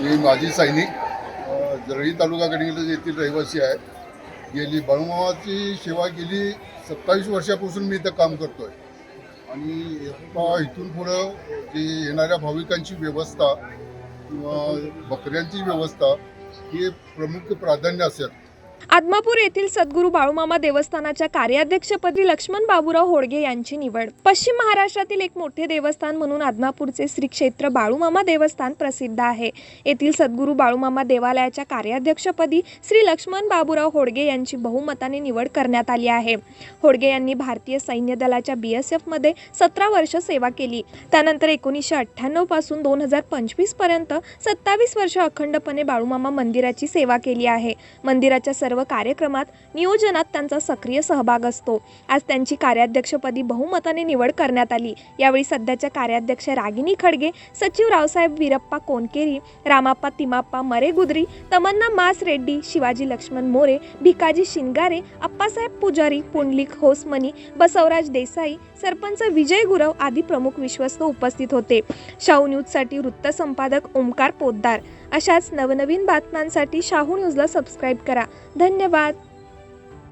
मी माजी सैनिक जरळी तालुका गडिंग्लज येथील रहिवासी आहे. गेली बाळूमामाची सेवा गेली सत्तावीस वर्षापासून मी इथं काम करतो आहे आणि आता इथून पुढं जे येणाऱ्या भाविकांची व्यवस्था किंवा बकऱ्यांची व्यवस्था हे प्रमुख प्राधान्य असेल. आदमापूर येथील सद्गुरू बाळूमामा देवस्थानाच्या कार्याध्यक्षपदी लक्ष्मण बाबूराव होडगे यांची निवड. पश्चिम महाराष्ट्रातील एक मोठे देवस्थान म्हणून आदमापूरचे श्री क्षेत्र बाळूमामा देवस्थान प्रसिद्ध आहे. येथील सद्गुरू बाळूमामा देवालयाच्या कार्याध्यक्षपदी श्री लक्ष्मण बाबूराव होडगे यांची बहुमताने निवड करण्यात आली आहे. होडगे यांनी भारतीय सैन्य दलाच्या बी एस एफमध्ये सतरा वर्ष सेवा केली. त्यानंतर एकोणीसशे अठ्ठ्याण्णवपासून दोन हजार पंचवीसपर्यंत सत्तावीस वर्ष अखंडपणे बाळूमामा मंदिराची सेवा केली आहे. मंदिराच्या सर्व कार्यक्रमात नियोजनात त्यांचा सक्रिय सहभाग असतो. आज त्यांची कार्याध्यक्षपदी बहुमताने निवड करण्यात आली. यावेळी सध्याच्या कार्याध्यक्ष रागिनी खडगे सचिव रावसाहेब वीरप्पा कोनकेरी रामाप्पा तिमाप्पा मरेगुद्री तमन्ना मास रेड्डी शिवाजी लक्ष्मण मोरे भिकाजी शिंगारे अप्पासाहेब पुजारी पुंडलिक होसमनी बसवराज देसाई सरपंच विजय गुरव आदी प्रमुख विश्वस्त उपस्थित होते. शाहू न्यूजसाठी वृत्तसंपादक ओंकार पोद्दार अशाच नवनवीन बातम्यांसाठी शाहू न्यूजला सबस्क्राईब करा. धन्यवाद.